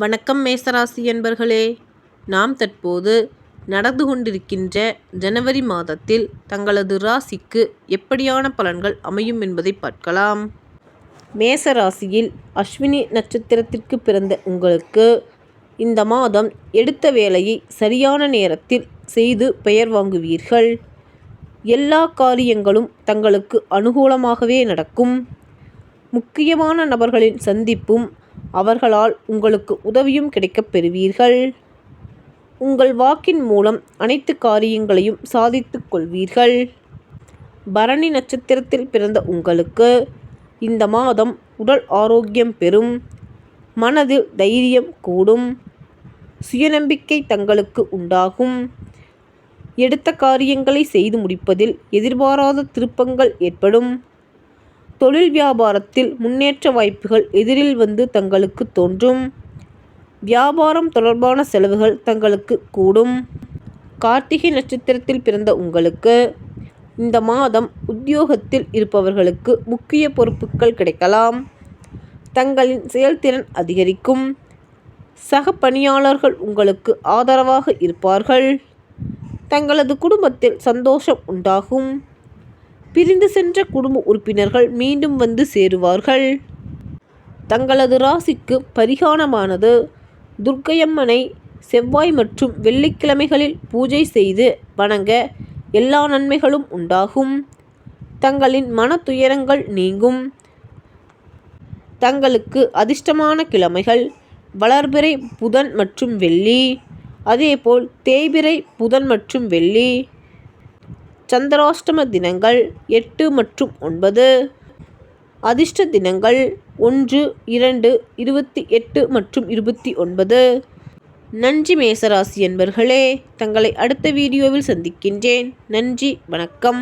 வணக்கம் மேசராசி என்பர்களே நாம் தற்போது நடந்து கொண்டிருக்கின்ற ஜனவரி மாதத்தில் தங்களது ராசிக்கு எப்படியான பலன்கள் அமையும் என்பதை பார்க்கலாம். மேசராசியில் அஸ்வினி நட்சத்திரத்திற்கு பிறந்த உங்களுக்கு இந்த மாதம் எடுத்த வேலையை சரியான நேரத்தில் செய்து பெயர் வாங்குவீர்கள். எல்லா காரியங்களும் தங்களுக்கு அனுகூலமாகவே நடக்கும். முக்கியமான நபர்களின் சந்திப்பும் அவர்களால் உங்களுக்கு உதவியும் கிடைக்கப் பெறுவீர்கள். உங்கள் வாக்கின் மூலம் அனைத்து காரியங்களையும் சாதித்துக் கொள்வீர்கள். பரணி நட்சத்திரத்தில் பிறந்த உங்களுக்கு இந்த மாதம் உடல் ஆரோக்கியம் பெறும். மனதில் தைரியம் கூடும். சுயநம்பிக்கை தங்களுக்கு உண்டாகும். எடுத்த காரியங்களை செய்து முடிப்பதில் எதிர்பாராத திருப்பங்கள் ஏற்படும். தொழில் வியாபாரத்தில் முன்னேற்ற வாய்ப்புகள் எதிரில் வந்து தங்களுக்கு தோன்றும். வியாபாரம் தொடர்பான செலவுகள் தங்களுக்கு கூடும். கார்த்திகை நட்சத்திரத்தில் பிறந்த உங்களுக்கு இந்த மாதம் உத்தியோகத்தில் இருப்பவர்களுக்கு முக்கிய பொறுப்புகள் கிடைக்கலாம். தங்களின் செயல்திறன் அதிகரிக்கும். சக பணியாளர்கள் உங்களுக்கு ஆதரவாக இருப்பார்கள். தங்களது குடும்பத்தில் சந்தோஷம் உண்டாகும். பிரிந்து சென்ற குடும்ப உறுப்பினர்கள் மீண்டும் வந்து சேருவார்கள். தங்களது ராசிக்கு பரிகாரமானது. துர்க்கையம்மனை செவ்வாய் மற்றும் வெள்ளிக்கிழமைகளில் பூஜை செய்து வணங்க எல்லா நன்மைகளும் உண்டாகும். தங்களின் மன துயரங்கள் நீங்கும். தங்களுக்கு அதிர்ஷ்டமான கிழமைகள். வளர்பிறை புதன் மற்றும் வெள்ளி. அதேபோல் தேய்பிறை புதன் மற்றும் வெள்ளி. சந்திராஷ்டம தினங்கள் எட்டு மற்றும் ஒன்பது. அதிர்ஷ்ட தினங்கள் ஒன்று இரண்டு இருபத்தி எட்டு மற்றும் இருபத்தி ஒன்பது. நன்றி மேசராசி என்பர்களே தங்களை அடுத்த வீடியோவில் சந்திக்கின்றேன். நன்றி வணக்கம்.